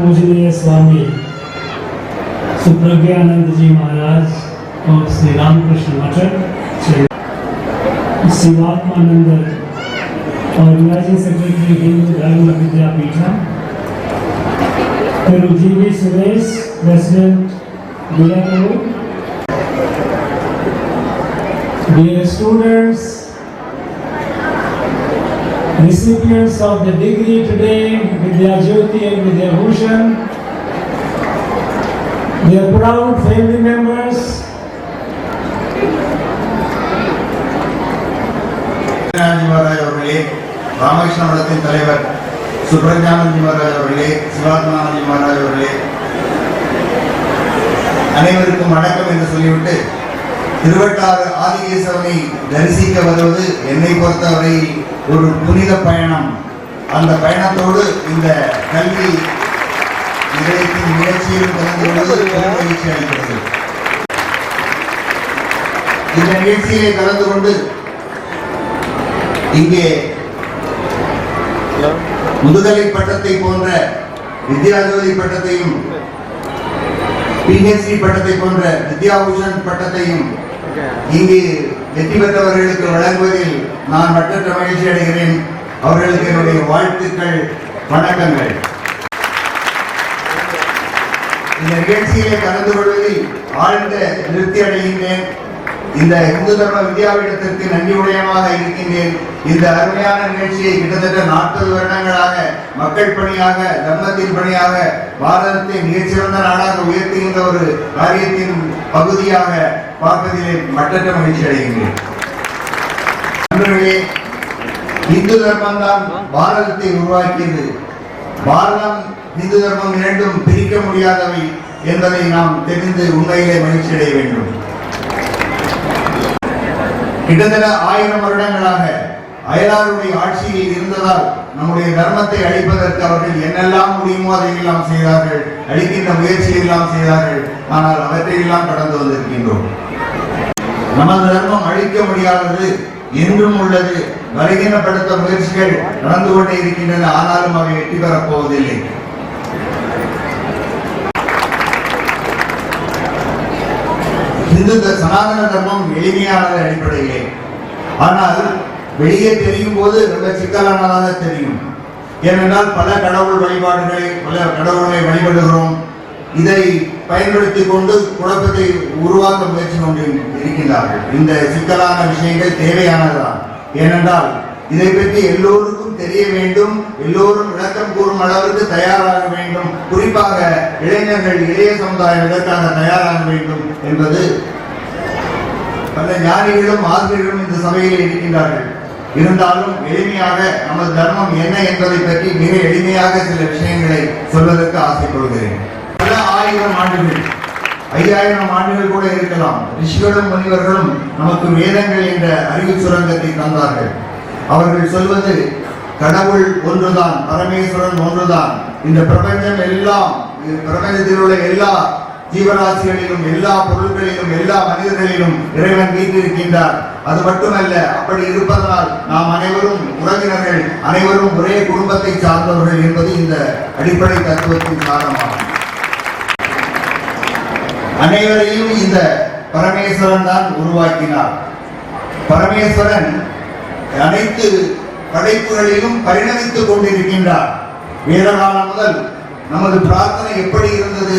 पूजनीय स्वामी सुप्रज्ञानंद जी महाराज और Shri Ramakrishna Shri Shivatmananda organising secretary Hindu Dharma Vidyapeetha फिर G V Suresh president Vilayuru. Dear students, recipients of the degree today, Vidya Jyoti and Vidya Bhushan, their proud family members, Raj அவர்களே ராமகிருஷ்ண மடத்தின் தலைவர் சுப்பிரஜானந்தி மகாராஜ் அவர்களே சிவாத்மானந்தி மகாராஜ் அவர்களே அனைவருக்கும் வணக்கம் என்று சொல்லிவிட்டு திருவட்டாறு ஆதிகேசவனை தரிசிக்க வருவது என்னை பொறுத்தவரை ஒரு புனித பயணம். அந்த பயணத்தோடு இந்த கல்வி நிலையத்தின் முயற்சியில் கலந்து கொள்வது மகிழ்ச்சி அளிக்கிறது. இந்த நிகழ்ச்சியிலே கலந்து கொண்டு இங்கே முதுகலை பட்டத்தை போன்ற வித்யாஜோதி பட்டத்தையும் பிஹெச்டி பட்டத்தை போன்ற வித்யாபூஷன் பட்டத்தையும் இங்கு வெற்றி பெற்றவர்களுக்கு வழங்குவதில் நான் மற்றற்ற மகிழ்ச்சி அடைகிறேன். அவர்களுக்கு என்னுடைய வாழ்த்துக்கள் வணக்கங்கள். இந்த நிகழ்ச்சியிலே கலந்து கொள்வதில் ஆழ்ந்த திருப்தி அடைகின்றேன். இந்த இந்து தர்ம வித்யாபீடத்திற்கு நன்றி உடையமாக இருக்கின்றேன். இந்த அருமையான நிகழ்ச்சியை கிட்டத்தட்ட நாற்பது வருடங்களாக மக்கள் பணியாக தர்மத்தின் பணியாக பாரதத்தை மிகச்சிறந்த நாடாக உயர்த்துகின்ற ஒரு காரியத்தின் பகுதியாக பார்ப்பதிலே மட்டற்ற மகிழ்ச்சி அடைகின்றேன். இந்து தர்மம் தான் பாரதத்தை உருவாக்கியது. பாரதம் இந்து தர்மம் இரண்டும் பிரிக்க முடியாதவை என்பதை நாம் தெரிந்து உண்மையிலே மகிழ்ச்சி அடைய வேண்டும். கிட்டத்தட்ட ஆயிரம் வருடங்களாக அயலாருடைய ஆட்சியில் இருந்ததால் நம்முடைய தர்மத்தை அழிப்பதற்கு அவர்கள் என்னெல்லாம் முடியுமோ அதையெல்லாம் செய்தார்கள் அழிக்கின்ற முயற்சியை எல்லாம் செய்தார்கள். ஆனால் அவற்றையெல்லாம் கடந்து வந்திருக்கின்றோம். நமது தர்மம் அழிக்க முடியாதது என்றும் உள்ளது. பலகீனப்படுத்த முயற்சிகள் நடந்து கொண்டே இருக்கின்றன ஆனாலும் அவை வெற்றி பெறப் போவதில்லை. இந்து சனாதன தர்மம் எளிமையானது அடிப்படையிலே. ஆனால் வெளியே தெரியும் போது ரொம்ப சிக்கலானதாக தெரியும். ஏனென்றால் பல கடவுள் வழிபாடுகளை பல கடவுளை வழிபடுகிறோம். இதை பயன்படுத்தி கொண்டு குழப்பத்தை உருவாக்க முயற்சி கொண்டு இருக்கின்றார்கள். இந்த சிக்கலான விஷயங்கள் தேவையானதுதான். ஏனென்றால் இதை பற்றி எல்லோருக்கும் தெரிய வேண்டும் எல்லோரும் விளக்கம் கூறும் அளவிற்கு தயாராக வேண்டும். குறிப்பாக இளைஞர்கள் இளைய சமுதாயம் இதற்காக தயாராக வேண்டும் என்பது பல ஞானிகளும் ஆசிரியர்களும் இந்த சபையில் இருக்கின்றார்கள். இருந்தாலும் எளிமையாக நமது தர்மம் என்ன என்பதை பற்றி மிக எளிமையாக சில விஷயங்களை சொல்வதற்கு ஆசைப்படுகிறேன். பல ஆயிரம் ஆண்டுகள் ஐயாயிரம் ஆண்டுகள் கூட இருக்கலாம். ரிஷிகளும் முனிவர்களும் நமக்கு வேதங்கள் என்ற அறிவு சுரங்கத்தை தந்தார்கள். அவர்கள் சொல்வது கடவுள் ஒன்றுதான் பரமேஸ்வரன் ஒன்றுதான். இந்த பிரபஞ்சம் எல்லாம் பிரபஞ்சத்தில் உள்ள எல்லா ஜீவராசிகளிலும் எல்லா பொருட்களிலும் எல்லா மனிதர்களிலும் இறைவன் வீட்டிருக்கின்றார் அது மட்டுமல்ல அப்படி இருப்பதனால் நாம் அனைவரும் உறவினர்கள் அனைவரும் ஒரே குடும்பத்தை சார்ந்தவர்கள் என்பது இந்த அடிப்படை தத்துவத்தின் காரணமாகும். அனைவரையும் இந்த பரமேஸ்வரன் தான் உருவாக்கினார். பரமேஸ்வரன் அனைத்து படைப்புகளிலும் பரிணமித்துக் கொண்டிருக்கின்றார். வேதகாலம் முதல் நமது பிரார்த்தனை எப்படி இருந்தது?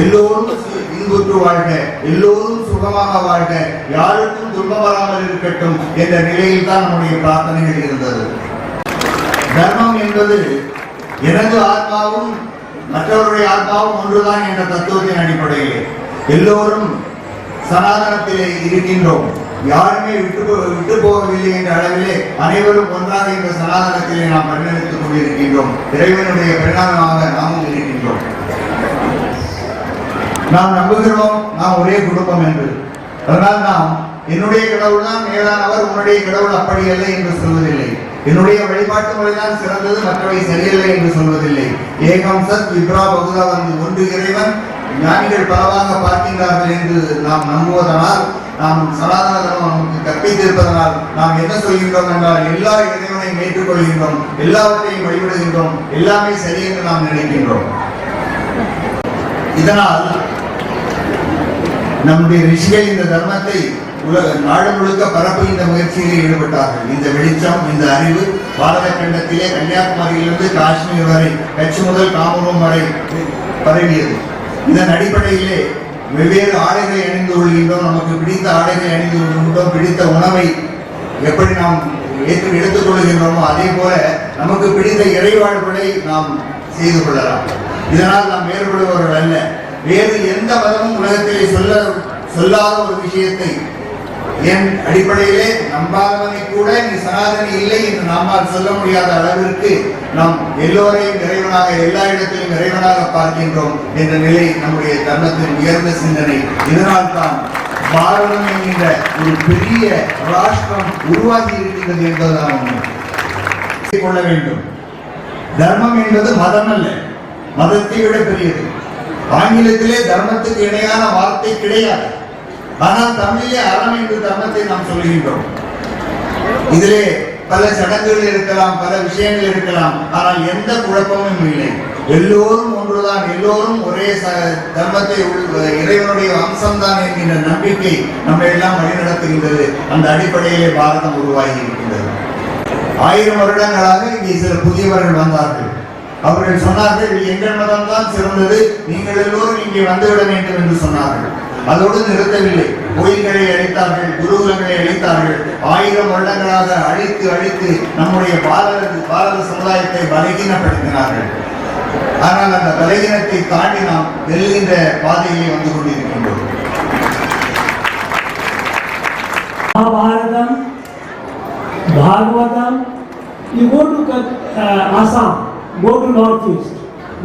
எல்லோரும் இன்புற்று வாழ்க எல்லோரும் சுகமாக வாழ்க. யாருக்கும் துன்பம் வராமல் இருக்கட்டும் என்ற நிலையில் தான் நம்முடைய பிரார்த்தனைகள் இருந்தது. தர்மம் என்பது எனது ஆத்மாவும் மற்றவருடைய ஆத்மாவும் ஒன்றுதான் என்ற தத்துவத்தின் அடிப்படையில். எல்லோரும் சனாதனத்திலே இருக்கின்றோம். யாருமே விட்டு விட்டு போகவில்லை என்ற அளவிலே அனைவரும் ஒன்றாக இந்த சனாதனத்திலே நாம் பரிணமித்துக் கொண்டிருக்கின்றோம். இறைவனுடைய பரிணாமமாக நாமும் இருக்கின்றோம். நாம் நம்புகிறோம் நாம் ஒரே குடும்பம் என்று. அதனால் நாம் என்னுடைய கடவுள் தான் மேலானவர் உன்னுடைய கடவுள் அப்படி அல்ல என்று சொல்வதில்லை. என்னுடைய வழிபாட்டு முறைதான் சிறந்தது மற்றவை சரியில்லை என்று சொல்வதில்லை. ஏகம் சத் விப்ரா பகுதா வந்து ஒன்று இறைவன். ஞானிகள் பலவாக பார்க்கின்றார்கள் என்று நாம் நம்புவதனால் நாம் சனாதன தர்மம் நமக்கு கற்பித்திருப்பதனால் நாம் என்ன சொல்கின்றோம் என்றால் எல்லா இறைவனையும் ஏற்றுக்கொள்கின்றோம் எல்லாவற்றையும் வழிபடுகின்றோம் எல்லாமே சரி என்று நாம் நினைக்கின்றோம். இதனால் நம்முடைய ரிஷிகள் இந்த தர்மத்தை உலக நாடு முழுக்க பரப்புகின்ற முயற்சியில் ஈடுபட்டார்கள். இந்த வெளிச்சம் இந்த அறிவு பாரத கண்டத்திலே கன்னியாகுமரியிலிருந்து காஷ்மீர் வரை கட்சி முதல் காமரூம் வரை பரவியது. இதன் அடிப்படையிலே வெவ்வேறு ஆடைகளை அணிந்து கொள்கின்றோம். நமக்கு பிடித்த ஆடைகளை அணிந்து கொள்கின்றோம். பிடித்த உணவை எப்படி நாம் ஏற்று எடுத்துக்கொள்கின்றோமோ அதே போல நமக்கு பிடித்த இறைவாழ்வுகளை நாம் செய்து கொள்ளலாம். இதனால் நாம் வேறுபடுபவர்கள் அல்ல. வேறு எந்த மதமும் உலகத்திலே சொல்ல சொல்லாத ஒரு விஷயத்தை என் அடிப்படையிலே நம்பாதவனை கூட நீ சனாதனி இல்லை என்று நம்மால் சொல்ல முடியாத அளவிற்கு நாம் எல்லோரையும் இறைவனாக எல்லா இடத்திலும் இறைவனாக பார்க்கின்றோம் என்ற நிலை நம்முடைய தர்மத்தின் உயர்ந்த சிந்தனை. இதனால் தான் பாரதம் என்கின்ற ஒரு பெரிய ராஷ்டிரம் உருவாகி இருக்கின்றது என்பதுதான் கொள்ள வேண்டும். தர்மம் என்பது மதம் அல்ல. மதத்தை விட பெரியது. ஆங்கிலத்திலே தர்மத்துக்கு இணையான வார்த்தை கிடையாது. ஆனால் தமிழிலே அறம் என்று தர்மத்தை நாம் சொல்கின்றோம். இதிலே பல சடங்குகள் இருக்கலாம் பல விஷயங்கள் இருக்கலாம். ஆனால் எந்த குழப்பமும் இல்லை. எல்லோரும் ஒன்றுதான் எல்லோரும் ஒரே ச- தர்மத்தை உள்- இறைவனுடைய அம்சம்தான் என்கின்ற நம்பிக்கை நம்ம எல்லாம் வழிநடத்துகின்றது. அந்த அடிப்படையிலே பாரதம் உருவாகி இருக்கின்றது. ஆயிரம் வருடங்களாக இங்கே சில புதியவர்கள் வந்தார்கள். அவர்கள் சொன்னார்கள் எங்கள் மதம் தான் சிறந்தது. நீங்கள் எல்லோரும் இங்கே வந்துவிட வேண்டும் என்று சொன்னார்கள். அதோடு நிறுத்தவில்லை. கோயில்களை அழித்தார்கள் குருகுலங்களை அழித்தார்கள். ஆயிரம் வருடங்களாக அழித்து அழித்து நம்முடைய பாரத பாரத சமுதாயத்தை பலகீனப்படுத்தினார்கள். ஆனால் அந்த பலகீனத்தை தாண்டி நாம் வெல்கின்ற பாதையை வந்து கொண்டிருக்கின்றோம். Mahabharatam, Bhagavatam you go to uh, Assam, go to Northeast,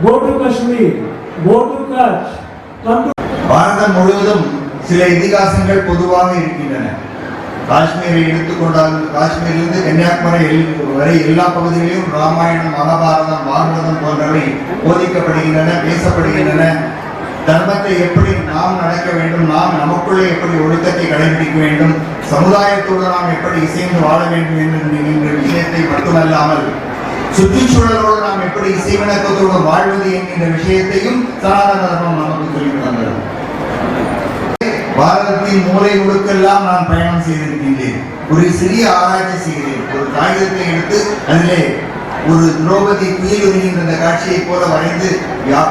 go to Kashmir, go to Kutch, come to பாரதம் முழுவதும் சில இதிகாசங்கள் பொதுவாக இருக்கின்றன. காஷ்மீரை எடுத்துக்கொண்டால் காஷ்மீரிலிருந்து கன்னியாகுமரி வரை எல்லா பகுதிகளிலும் ராமாயணம் மகாபாரதம் பாகவதம் போன்றவை போதிக்கப்படுகின்றன பேசப்படுகின்றன. தர்மத்தை எப்படி நாம் நடக்க வேண்டும் நாம் நமக்குள்ளே எப்படி ஒழுக்கத்தை கடைபிடிக்க வேண்டும் சமுதாயத்தோடு நாம் எப்படி இசைந்து வாழ வேண்டும் என்று விஷயத்தை மட்டுமல்லாமல் சுற்றுச்சூழலோடு நாம் எப்படி இசைவிணக்கத்தோடு வாழ்வது என்கின்ற விஷயத்தையும் சனாதன தர்மம் நமக்கு சொல்லித் தந்தது. பாரதத்தின் மூலை முழுக்கெல்லாம் நான் பயணம் செய்திருக்கின்றேன். ஒரு சிறிய ஆராய்ச்சி செய்கிறேன். ஒரு காகிதத்தை எடுத்து அதிலே ஒரு திரௌபதி குயில் உருகின்ற அந்த காட்சியை போல வரைந்து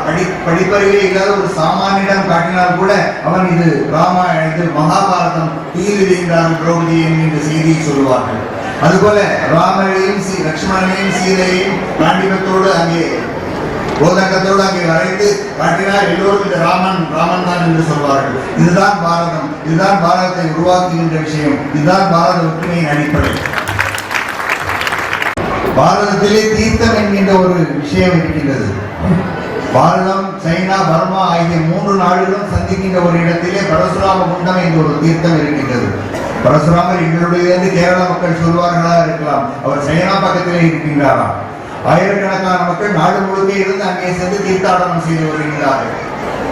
படி படிப்பறிவே இல்லாத ஒரு சாமானியிடம் காட்டினால் கூட அவன் இது ராமாயணத்தில் மகாபாரதம் குயில் உருகின்றார் திரௌபதி என்கின்ற செய்தியை சொல்லுவார்கள். அதுபோல ராமரையும் சீ லக்ஷ்மணனையும் சீதையையும் காண்டிபத்தோடு அங்கே போதகத்தோடு அங்கே வரைந்து காட்டினார். எல்லோரும் இது ராமன் ராமன் தான் என்று சொல்வார்கள். இதுதான் பாரதம். இதுதான் பாரதத்தை உருவாக்குகின்ற விஷயம். இதுதான் பாரத ஒற்றுமையின் அடிப்படை. பாரதத்திலே தீர்த்தம் என்கின்ற ஒரு விஷயம் இருக்கின்றது. பாரதம் சைனா பர்மா ஆகிய மூன்று நாடுகளும் சந்திக்கின்ற ஒரு இடத்திலே பரசுராம குண்டம் என்ற ஒரு தீர்த்தம் இருக்கின்றது. பரசுராமர் எங்களுடையிலிருந்து கேரள மக்கள் சொல்வார்களா இருக்கலாம். அவர் சைனா பக்கத்திலே இருக்கின்றாரா? ஆயிரக்கணக்கான மக்கள் நாடு முழுக்க இருந்து அங்கே சென்று தீர்த்தாடனம் செய்து வருகிறார்கள்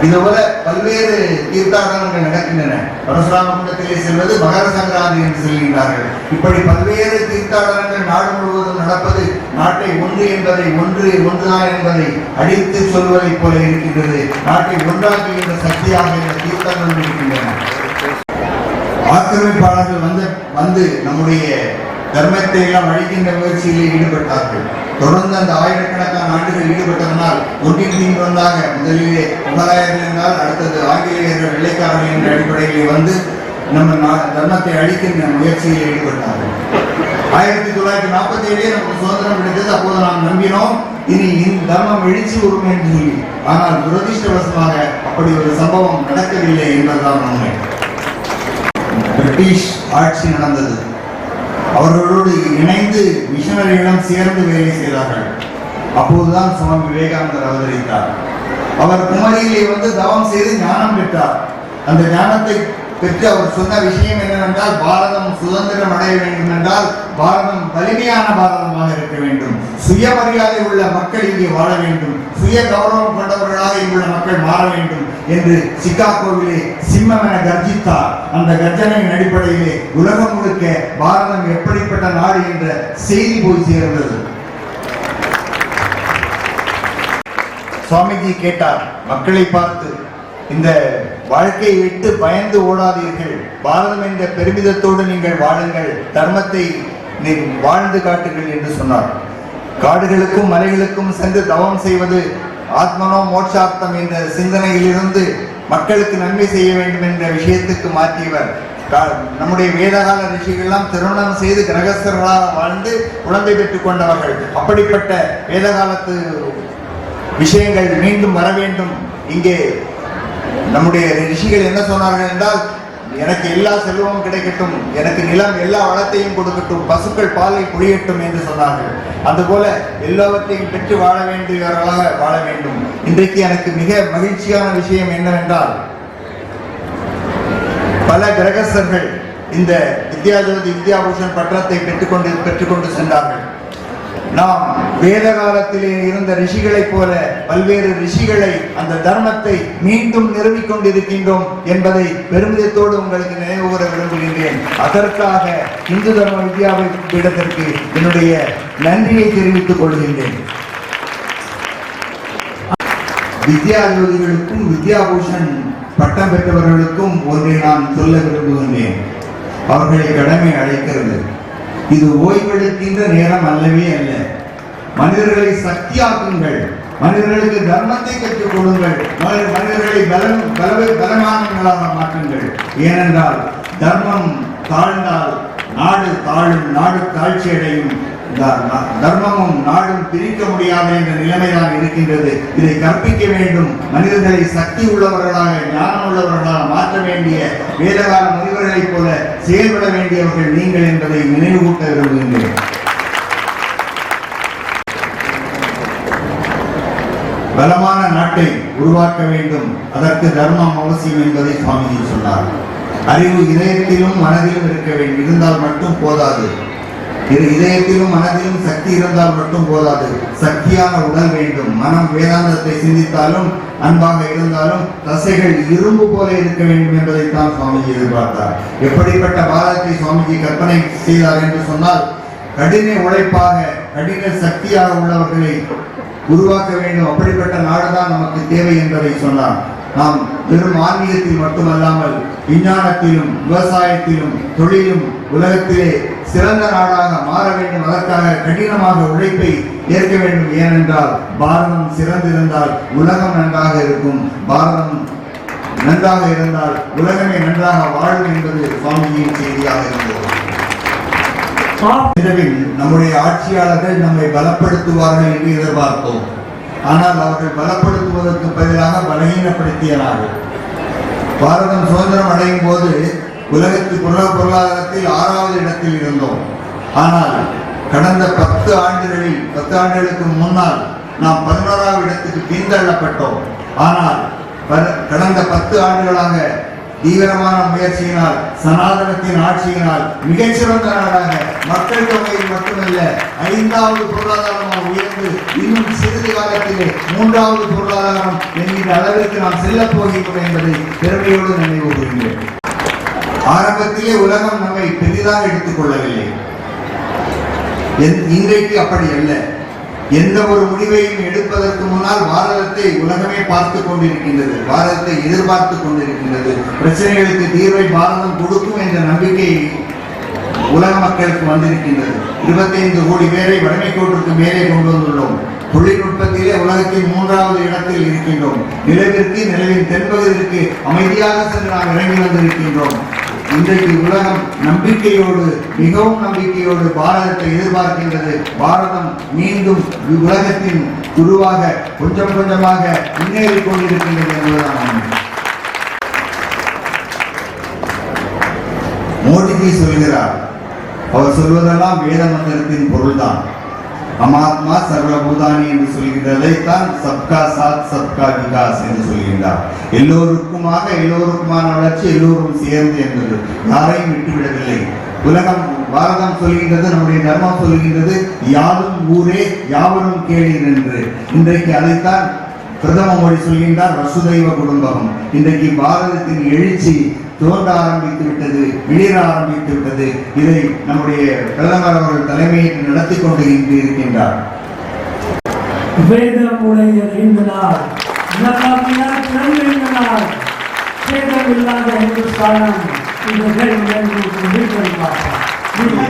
இதுபோல பல்வேறு தீர்த்தாடனங்கள் நடக்கின்றன. பரசுராம குண்டத்திலே செல்வது மகர சங்கராந்தி என்று சொல்கின்றார்கள். இப்படி பல்வேறு தீர்த்தாடனங்கள் நாடு முழுவதும் நடப்பது நாட்டை ஒன்று என்பதை ஒன்று ஒன்றுதான் என்பதை அடித்து சொல்வதைப் போல இருக்கின்றது. நாட்டை ஒன்றாக்குகின்ற சக்தியாக இந்த தீர்த்தங்கள் இருக்கின்றன. ஆக்கிரமிப்பாளர்கள் வந்து வந்து நம்முடைய தர்மத்தை எல்லாம் அழிக்கின்ற முயற்சியில் ஈடுபட்டார்கள். தொடர்ந்து அந்த ஆயிரக்கணக்கான ஆண்டுகள் ஈடுபட்டதனால் ஒன்றின் பின் ஒன்றாக முதலிலே முகலாயர்கள் என்றால் அடுத்தது ஆங்கிலேயர்கள் வெள்ளைக்காரர்கள் என்ற அடிப்படையிலே வந்து நம்ம தர்மத்தை அழிக்கின்ற முயற்சியில் ஈடுபட்டார்கள். ஆயிரத்தி தொள்ளாயிரத்தி நாற்பத்தி ஏழே நமக்கு சுதந்திரம் கிடைத்தது. அப்போது நாம் நம்பினோம் இனி இந்த தர்மம் எழுச்சி உரிமை என்று சொல்லி. ஆனால் துரதிருஷ்டவசமாக அப்படி ஒரு சம்பவம் நடக்கவில்லை என்பதுதான் உண்மை. பிரிட்டிஷ் ஆட்சி நடந்தது. அவர்களோடு இணைந்து மிஷனரிகளிடம் சேர்ந்து வேலை செய்தார்கள். அப்போதுதான் சுவாமி விவேகானந்தர் அவதரித்தார். அவர் குமரியிலே வந்து தவம் செய்து ஞானம் பெற்றார். அந்த ஞானத்தை பெற்று அவர் சொன்ன விஷயம் என்னவென்றால் பாரதம் சுதந்திரம் அடைய வேண்டும் என்றால் பாரதம் வலிமையான பாரதமாக இருக்க வேண்டும். சுயமரியாதை உள்ள மக்கள் இங்கே வாழ வேண்டும். சுய கௌரவம் கொண்டவர்களாக இங்குள்ள மக்கள் மாற வேண்டும் என்று சிக்காகோவிலே சிம்மம் என கர்ஜித்தார். அந்த கர்ஜனையின் அடிப்படையிலே உலகம் முழுக்க பாரதம் எப்படிப்பட்ட நாடு என்ற செய்தி போய் சேர்ந்தது. சுவாமிஜி கேட்டார் மக்களை பார்த்து இந்த வாழ்க்கையை விட்டு பயந்து ஓடாதீர்கள். பாரதம் என்ற பெருமிதத்தோடு நீங்கள் வாழுங்கள். தர்மத்தை நீ வாழ்ந்து காட்டுங்கள் என்று சொன்னார். காடுகளுக்கும் மலைகளுக்கும் சென்று தவம் செய்வது ஆத்மனோ மோட்சார்த்தம் என்ற சிந்தனையிலிருந்து மக்களுக்கு நன்மை செய்ய வேண்டும் என்ற விஷயத்துக்கு மாற்றியவர். கா- நம்முடைய வேதகால ரிஷிகள்லாம் திருமணம் செய்து கிரகஸ்தர்களாக வாழ்ந்து குழந்தை பெற்றுக் கொண்டவர்கள். அப்படிப்பட்ட வேதகாலத்து விஷயங்கள் மீண்டும் வர வேண்டும். இங்கே நம்முடைய ரிஷிகள் என்ன சொன்னார்கள் என்றால் எனக்கு எல்லா செல்வமும் கிடைக்கட்டும். எனக்கு நிலம் எல்லா வளத்தையும் கொடுக்கட்டும். பசுக்கள் பாலை பொழியட்டும் என்று சொன்னார்கள். அதுபோல எல்லாவற்றையும் பெற்று வாழ வேண்டியவர்களாக வாழ வேண்டும். இன்றைக்கு எனக்கு மிக மகிழ்ச்சியான விஷயம் என்னவென்றால் பல கிரகஸ்தர்கள் இந்த வித்யாஜோதி வித்யாபூஷன் பட்டத்தை பெற்றுக்கொண்டு பெற்றுக்கொண்டு சென்றார்கள். நாம் வேத காலத்திலே இருந்த ரிஷிகளைப் போல பல்வேறு ரிஷிகளை அந்த தர்மத்தை மீண்டும் நிறுவிக் கொண்டிருக்கின்றோம் என்பதை பெருமிதத்தோடு உங்களுக்கு நினைவு கூற விரும்புகின்றேன். அதற்காக இந்து தர்ம வித்யாவை பீடத்திற்கு என்னுடைய நன்றியை தெரிவித்துக் கொள்கின்றேன். வித்யாஜோதிகளுக்கும் வித்யாபூஷன் பட்டம் பெற்றவர்களுக்கும் ஒன்றை நான் சொல்ல விரும்புகின்றேன். அவர்களை கடமை அழைக்கிறது. இது ஓய்வெடுக்கின்ற நேரம் அல்லவே அல்ல. மனிதர்களை சக்தியாக்குங்கள். மனிதர்களுக்கு தர்மத்தை கற்றுக் கொடுங்கள். மனிதர்களை பலம் பலவை பலமானங்களாக மாற்றுங்கள். ஏனென்றால் தர்மம் தாழ்ந்தால் நாடு தாழும் நாடு தாழ்ச்சி அடையும் தர்மமும் நாடும் பிரிக்க முடியாத என்ற நிலைமைதான் இருக்கின்றது. இதை கற்பிக்க வேண்டும். மனிதர்களை சக்தி உள்ளவர்களாக ஞானம் உள்ளவர்களாக மாற்ற வேண்டிய வேதகால முனிவர்களைப் போல செயல்பட வேண்டியவர்கள் நீங்கள் என்பதை நினைவூட்ட விரும்புகின்றேன். பலமான நாட்டை உருவாக்க வேண்டும். அதற்கு தர்மம் அவசியம் என்பதை சுவாமிஜி சொன்னார். அறிவு இதயத்திலும் மனதிலும் இருக்க வேண்டும் இருந்தால் மட்டும் போதாது. இரு இதயத்திலும் மனதிலும் சக்தி இருந்தால் மட்டும் போதாது. சக்தியான உடல் வேண்டும். மனம் வேதாந்தத்தை சிந்தித்தாலும் அன்பாக இருந்தாலும் தசைகள் இரும்பு போல இருக்க வேண்டும் என்பதைத்தான் சுவாமிஜி எதிர்பார்த்தார். எப்படிப்பட்ட பாரதத்தை சுவாமிஜி கற்பனை செய்தார் என்று சொன்னால் கடின உழைப்பாக கடின சக்தியாக உள்ளவர்களை உருவாக்க வேண்டும். அப்படிப்பட்ட நாடுதான் நமக்கு தேவை என்பதை சொன்னார். நாம் வெறும் ஆன்மீகத்தில் மட்டுமல்லாமல் விஞ்ஞானத்திலும் விவசாயத்திலும் தொழிலும் உலகத்திலே சிறந்த நாடாக மாற வேண்டும். அதற்காக கடினமாக உழைப்பை ஏற்க வேண்டும். ஏனென்றால் பாரதம் சிறந்திருந்தால் உலகம் நன்றாக இருக்கும். பாரதம் நன்றாக இருந்தால் உலகமே நன்றாக வாழும் என்பது சுவாமியின் செய்தியாக இருந்தது. இரவில் நம்முடைய ஆட்சியாளர்கள் நம்மை பலப்படுத்துவார்கள் என்று எதிர்பார்த்தோம் ஆனால் அவர்கள் பலப்படுத்துவதற்கு பதிலாக பலகீனப்படுத்தியனார்கள். பாரதம் சுதந்திரம் அடையும் போது உலகத்து பொருளாதாரத்தில் ஆறாவது இடத்தில் இருந்தோம். ஆனால் கடந்த பத்து ஆண்டுகளில் பத்து ஆண்டுகளுக்கு முன்னால் நாம் பதினோராவது இடத்துக்கு பின்தள்ளப்பட்டோம். ஆனால் கடந்த பத்து ஆண்டுகளாக தீவிரமான முயற்சியினால் சனாதனத்தின் ஆட்சியினால் மிகச்சிறந்த நாடாக மக்கள் தொகையில் மட்டுமல்ல ஐந்தாவது பொருளாதாரமாக உயர்ந்து இன்னும் சிறிது காலத்திலே மூன்றாவது பொருளாதாரம் என்கிற அளவிற்கு நாம் செல்ல போகின்றோம் என்பதை பெருமையோடு நினைவு கூறுகின்றேன் ஆரம்பத்திலே உலகம் நம்மை பெரிதாக எடுத்துக் கொள்ளவில்லை. என்- இன்றைக்கு அப்படி அல்ல. எந்த ஒரு முடிவையும் எடுப்பதற்கு முன்னால் பாரதத்தை உலகமே பார்த்து கொண்டிருக்கின்றது பாரதத்தை எதிர்பார்த்து கொண்டிருக்கின்றது. பிரச்சனைகளுக்கு தீர்வை பாரதம் கொடுக்கும் என்ற நம்பிக்கை உலக மக்களுக்கு வந்திருக்கின்றது. இருபத்தைந்து கோடி பேரை வறுமை கோட்டிற்கு மேலே கொண்டு வந்துள்ளோம். தொழில்நுட்பத்திலே உலகத்தில் மூன்றாவது இடத்தில் இருக்கின்றோம். நிலவிற்கு நிலவின் தென்பகுதிக்கு அமைதியாக சென்று நாம் இறங்கி வந்திருக்கின்றோம். இன்றைக்கு உலகம் நம்பிக்கையோடு மிகவும் நம்பிக்கையோடு பாரதத்தை எதிர்பார்க்கின்றது. பாரதம் மீண்டும் உலகத்தின் குருவாக கொஞ்சம் கொஞ்சமாக முன்னேறி கொண்டிருக்கின்றது என்பதுதான் மோடிஜி சொல்கிறார். அவர் சொல்வதெல்லாம் வேத மந்திரத்தின் பொருள்தான். அமாத்மா சர்வபூதானி என்று சொல்கிறதைத்தான் சப்கா சாத் சப்கா விகாஸ் என்று சொல்கின்றார். எல்லோருக்குமாக எல்லோருக்குமான வளர்ச்சி எல்லோரும் சேர்ந்து என்பது யாரையும் விட்டுவிடவில்லை. உலகம் பாரதம் சொல்கின்றது நம்முடைய தர்மம் சொல்கின்றது யாரும் ஊரே யாவரும் கேளீர் என்று இன்றைக்கு அதைத்தான் பிரதம மொழி சொல்கின்றார் வசுதைவ குடும்பம். இன்றைக்கு பாரதத்தின் எழுச்சி தோன்ற ஆரம்பித்து விட்டது விளிர ஆரம்பித்து விட்டது. இதை நம்முடைய பிரதமர் அவர்கள் தலைமையேற்று நடத்தி கொண்டு இருக்கின்றார். பிறந்த இந்த நாள் சேதமில்லாத இந்துஸ்தானம்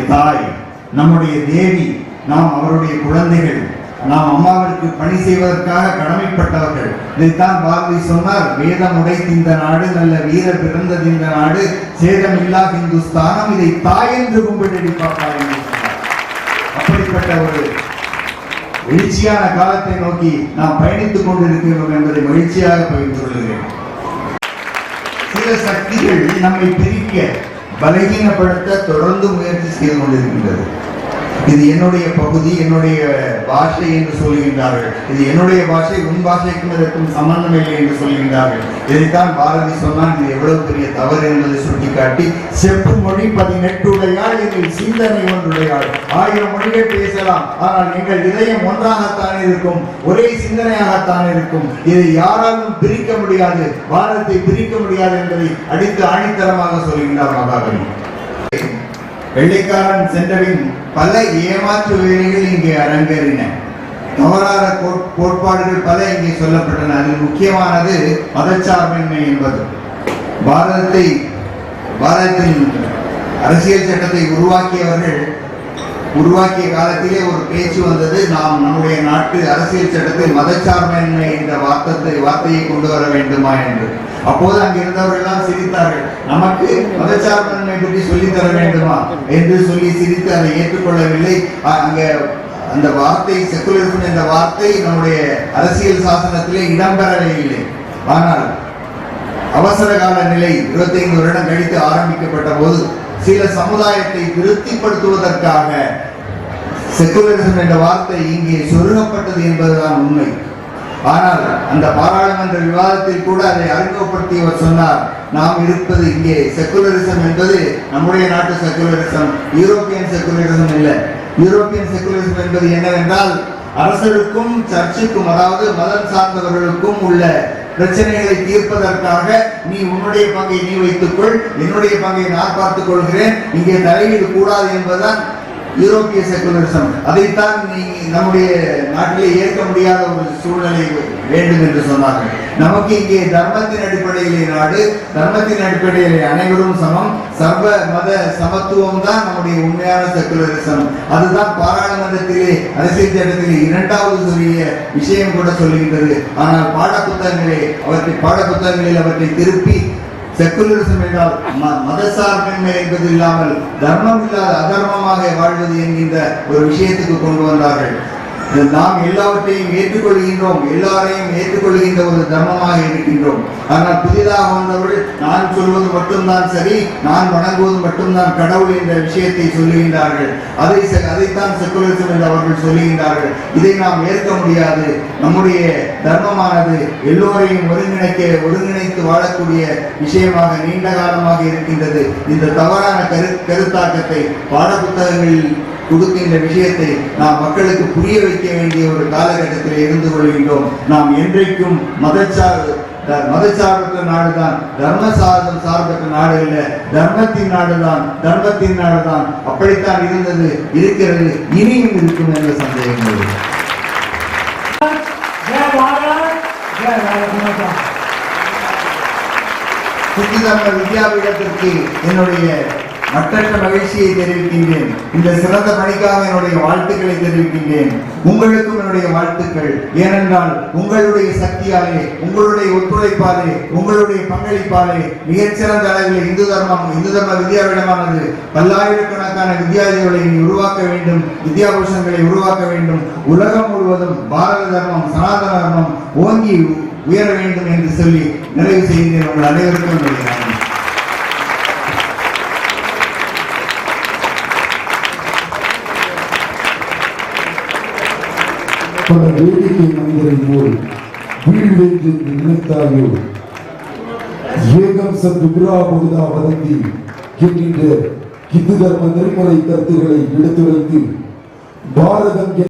தாய் நம்முடைய தேவி நாம் அவருடைய குழந்தைகள் நாம் அம்மாவிற்கு பணி செய்வதற்காக கடமைப்பட்டவர்கள். இதைத்தான் பாரதி சொன்னார் வேதம் உடைத்திந்த நாடு நல்ல வீரர் பிறந்ததிந்த நாடு. சேதமில்லா இந்துஸ்தானம் இதை தாய் என்று கும்பிட்டு என்று அப்படிப்பட்ட ஒரு எழுச்சியான காலத்தை நோக்கி நாம் பயணித்துக் கொண்டிருக்கிறோம் என்பதை மகிழ்ச்சியாக பகிர்ந்து கொள்கிறேன். சில சக்திகள் நம்மை பிரிக்க பலகீனப்படுத்த தொடர்ந்து முயற்சி செய்து கொண்டிருக்கின்றது. இது என்னுடைய பகுதி என்னுடைய பாஷை என்று சொல்கின்றார்கள். இது என்னுடைய பாஷை உன் பாஷைக்கும் இதற்கும் சம்பந்தம் இல்லை என்று சொல்கின்றார்கள். இதைத்தான் பாரதி சொன்னான் இது எவ்வளவு பெரிய தவறு என்பதை சுட்டிக்காட்டி செப்பு மொழி பதினெட்டுடையாள் எங்கள் சிந்தனை ஒன்றுடையாள். ஆயிரம் மொழிகள் பேசலாம் ஆனால் எங்கள் இதயம் ஒன்றாகத்தான் இருக்கும் ஒரே சிந்தனையாகத்தான் இருக்கும். இதை யாராலும் பிரிக்க முடியாது பாரதத்தை பிரிக்க முடியாது என்பதை அடித்து ஆணித்தரமாக சொல்கின்றார் மகாகவி. வெள்ளைக்காரன் சென்றவின் பல ஏமாற்று வேலைகள் இங்கே அரங்கேறின. தவறான கோட்- கோட்பாடுகள் பல இங்கே சொல்லப்பட்டன. அதில் முக்கியமானது மதச்சார்பின்மை என்பது. பாரதத்தை பாரதத்தின் அரசியல் சட்டத்தை உருவாக்கியவர்கள் உருவாக்கிய காலத்திலே ஒரு பேச்சு வந்தது நாம் நம்முடைய நாட்டு அரசியல் சட்டத்தில் மதச்சார்பின்மை என்ற வார்த்தத்தை வார்த்தையை கொண்டு வர வேண்டுமா என்று. அப்போது அங்கு இருந்தவர்கள் எல்லாம் சிரித்தார்கள். நமக்கு மதச்சார்பின்மை பற்றி சொல்லித் தர வேண்டுமா? என்று சொல்லி சிரித்து அதை ஏற்றுக்கொள்ளவில்லை. அங்கே அந்த வார்த்தை செக்குலரிசம் என்ற வார்த்தை நம்முடைய அரசியல் சாசனத்திலே இடம்பெறவே இல்லை. ஆனால் அவசர கால நிலை 25 வருடம் கழித்து ஆரம்பிக்கப்பட்ட போது சில சமுதாயத்தை திருப்திப்படுத்துவதற்காக செக்குலரிசம் என்ற வார்த்தை இங்கே சொருகப்பட்டது என்பதுதான் உண்மை. ஆனால் அந்த பாராளுமன்ற விவாதத்தில் கூட அதை அறிமுகப்படுத்தியவர் சொன்னார் நாம் இருப்பது இங்கே செக்குலரிசம் என்பது நம்முடைய நாட்டு செக்குலரிசம் யூரோப்பியன் செக்குலரிசம் இல்லை. யூரோப்பியன் செக்குலரிசம் என்பது என்னவென்றால் அரசருக்கும் சர்ச்சுக்கும் அதாவது மதம் சார்ந்தவர்களுக்கும் உள்ள பிரச்சனைகளை தீர்ப்பதற்காக நீ உன்னுடைய பங்கை நீ வைத்துக்கொள் என்னுடைய பங்கை நான் பார்த்துக் கொள்கிறேன் இங்கே தலையீடு கூடாது என்பதுதான் யூரோப்பிய செக்குலரிசம் அதைத்தான் நீ நம்முடைய நாட்டிலே ஏற்க முடியாத ஒரு சூழ்நிலை வேண்டும் என்று சொன்னார்கள். நமக்கு இங்கே தர்மத்தின் அடிப்படையிலே நாடு தர்மத்தின் அடிப்படையிலே அனைவரும் சமம். சர்வ மத சமத்துவம் தான் நம்முடைய உண்மையான செக்குலரிசம் அதுதான் பாராளுமன்றத்திலே அரசியல் சட்டத்திலே இரண்டாவது சொல்லிய விஷயம் கூட சொல்லுகின்றது ஆனால் பாட புத்தகங்களே அவற்றை பாட புத்தகங்களில் அவற்றை திருப்பி செக்குலரிசம் என்றால் மதசார்பின்மை என்பது இல்லாமல் தர்மம் இல்லாத அதர்மமாக வாழ்வது என்கின்ற ஒரு விஷயத்துக்கு கொண்டு வந்தார்கள். நாம் எல்லாவற்றையும் ஏற்றுக்கொள்கின்றோம் எல்லாரையும் ஏற்றுக்கொள்கின்ற ஒரு தர்மமாக இருக்கின்றோம். ஆனால் புதிதாக வந்தவர்கள் நான் சொல்வது மட்டும்தான் சரி நான் வணங்குவது மட்டும்தான் கடவுள் என்ற விஷயத்தை சொல்லுகின்றார்கள். அதை அதைத்தான் செக்குலரிசம் என்று அவர்கள் சொல்லுகின்றார்கள். இதை நாம் ஏற்க முடியாது. நம்முடைய தர்மமானது எல்லோரையும் ஒருங்கிணைக்க ஒருங்கிணைத்து வாழக்கூடிய விஷயமாக நீண்ட காலமாக இருக்கின்றது. இந்த தவறான கரு கருத்தாக்கத்தை பாடப்புத்தகங்களில் கொடுக்கின்ற விஷயத்தை நாம் மக்களுக்கு புரிய வைக்க வேண்டிய ஒரு காலகட்டத்தில் இருந்து கொள்கின்றோம். நாம் என்றைக்கும் மதச்சார்பு மதச்சார்பற்ற நாடு தான் தர்ம சார்பு சார்பற்ற நாடு இல்லை தர்மத்தின் நாடுதான். தர்மத்தின் நாடுதான். அப்படித்தான் இருந்தது இருக்கிறது இனியும் இருக்கும் என்ற சந்தேகம் இல்லை. சுத்திதர்ம வித்யாபீடத்திற்கு என்னுடைய மற்றற்ற மகிழ்ச்சியை தெரிவிக்கின்றேன். இந்த சிறந்த பணிக்காக என்னுடைய வாழ்த்துக்களை தெரிவிக்கின்றேன். உங்களுக்கும் என்னுடைய வாழ்த்துக்கள். ஏனென்றால் உங்களுடைய சக்தியாலே உங்களுடைய ஒத்துழைப்பாலே உங்களுடைய பங்களிப்பாலே மிகச்சிறந்த அளவில் இந்து தர்மம் இந்து தர்ம வித்யாவிடமானது பல்லாயிரக்கணக்கான வித்யாதிகளை இனி உருவாக்க வேண்டும் வித்யாபூஷங்களை உருவாக்க வேண்டும். உலகம் முழுவதும் பாரத தர்மம் சனாதன தர்மம் ஓங்கி உயர வேண்டும் என்று சொல்லி நிறைவு செய்கின்றேன். உங்கள் அனைவருக்கும் பல வேடிக்கை மனிதரை போல் வீடு நினைத்தாயோ? ஏகம் சத் விக்ரா வதந்தி என்கின்ற இந்து தர்ம நெறிமுறை கருத்துக்களை எடுத்துரைத்து பாரதம்